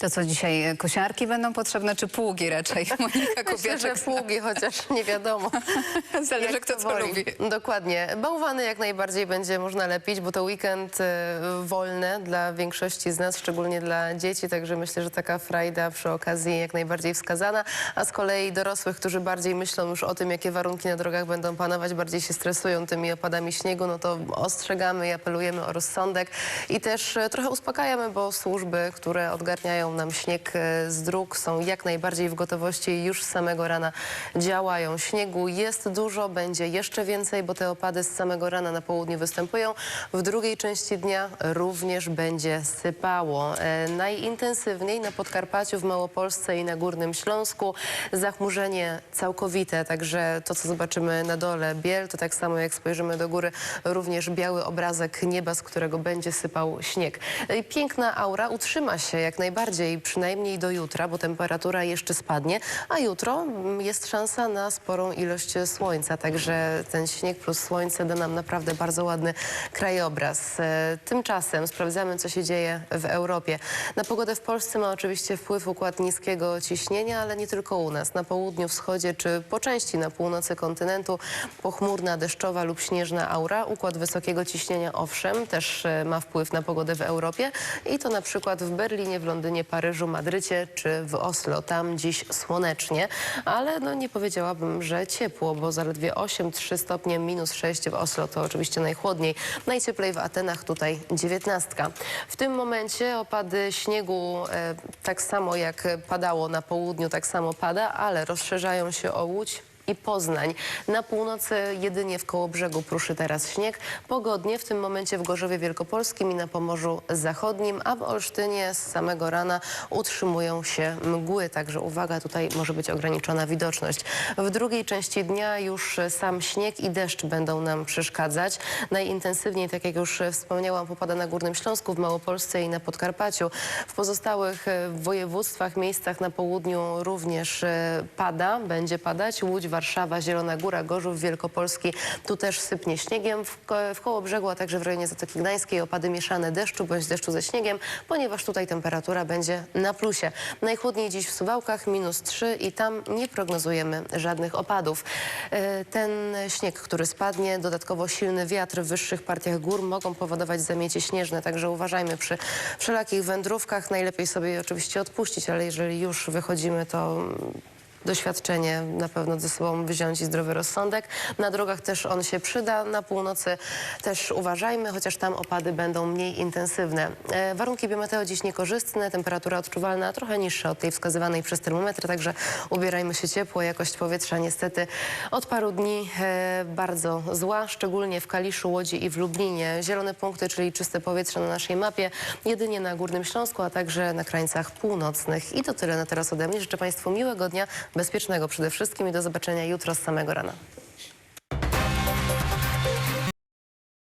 To co dzisiaj, e, kosiarki będą potrzebne, czy pługi raczej? Monika Myślę, że pługi, chociaż nie wiadomo. Zależy Jak kto co woli. lubi. Dokładnie. Bałwany jak najbardziej będzie można lepić, bo to weekend e, wolny dla większości z nas, szczególnie dla dzieci, także myślę, że taka frajda przy okazji jak najbardziej wskazana. A z kolei dorosłych, którzy bardziej myślą już o tym, jakie warunki na drogach będą panować, bardziej się stresują tymi opadami śniegu, no to ostrzegamy i apelujemy o rozsądek i też e, trochę uspokajamy, bo służby, które odgarniają nam śnieg e, z dróg są jak najbardziej w gotowości i już z samego rana działają. Śniegu jest dużo, będzie jeszcze więcej, bo te opady z samego rana na południu występują. W drugiej części dnia również będzie sypało. E, najintensywniej na Podkarpaciu, w Małopolsce i na Górnym Śląsku. Zachmurzenie całkowite, także to, co zobaczymy na dole, biel, to tak samo jak spojrzymy do góry, również biały obrazek nieba, z którego będzie sypał śnieg. E, Piękna aura utrzyma się jak najbardziej, przynajmniej do jutra, bo temperatura jeszcze spadnie, a jutro mm, jest szansa na sporą ilość słońca, także ten śnieg plus słońce da nam naprawdę bardzo ładny krajobraz. E, Tymczasem sprawdzamy, co się dzieje w Europie. Na pogodę w Polsce ma oczywiście wpływ układ niskiego ciśnienia, ale nie tylko u nas. Na południu, wschodzie czy po części na północy kontynentu pochmurna, deszczowa lub śnieżna aura. Układ wysokiego ciśnienia owszem też e, ma wpływ na pogodę w Europie i to na przykład w Berlinie, w Londynie, Paryżu, Madrycie czy w Oslo. Tam dziś słonecznie, ale no nie powiedziałabym, że ciepło, bo zaledwie 8-3 stopnie, minus 6 w Oslo to oczywiście najchłodniej. Najcieplej w Atenach, tutaj 19. W tym momencie opady śniegu e, tak samo jak padało na południu, tak samo pada, ale rozszerzają się o Łódź, i Poznań. Na północy jedynie w Kołobrzegu pruszy teraz śnieg. Pogodnie w tym momencie w Gorzowie Wielkopolskim i na Pomorzu Zachodnim, a w Olsztynie z samego rana utrzymują się mgły, także uwaga, tutaj może być ograniczona widoczność. W drugiej części dnia już sam śnieg i deszcz będą nam przeszkadzać. Najintensywniej, tak jak już wspomniałam, popada na Górnym Śląsku, w Małopolsce i na Podkarpaciu. W pozostałych e, województwach, miejscach na południu również e, pada, będzie padać. Łódź, Warszawa, Zielona Góra, Gorzów Wielkopolski. Tu też sypnie śniegiem. W, ko w Kołobrzegu, a także w rejonie Zatoki Gdańskiej opady mieszane deszczu bądź deszczu ze śniegiem, ponieważ tutaj temperatura będzie na plusie. Najchłodniej dziś w Suwałkach minus 3 i tam nie prognozujemy żadnych opadów. E, Ten śnieg, który spadnie, dodatkowo silny wiatr w wyższych partiach gór mogą powodować zamiecie śnieżne, także uważajmy przy wszelakich wędrówkach. Najlepiej sobie oczywiście odpuścić, ale jeżeli już wychodzimy, to doświadczenie na pewno ze sobą wziąć i zdrowy rozsądek. Na drogach też on się przyda, na północy też uważajmy, chociaż tam opady będą mniej intensywne. E, warunki biometeo dziś niekorzystne, temperatura odczuwalna trochę niższa od tej wskazywanej przez termometr, także ubierajmy się ciepło. Jakość powietrza niestety od paru dni e, bardzo zła, szczególnie w Kaliszu, Łodzi i w Lublinie. Zielone punkty, czyli czyste powietrze na naszej mapie, jedynie na Górnym Śląsku, a także na krańcach północnych. I to tyle na teraz ode mnie. Życzę Państwu miłego dnia, bezpiecznego przede wszystkim i do zobaczenia jutro z samego rana.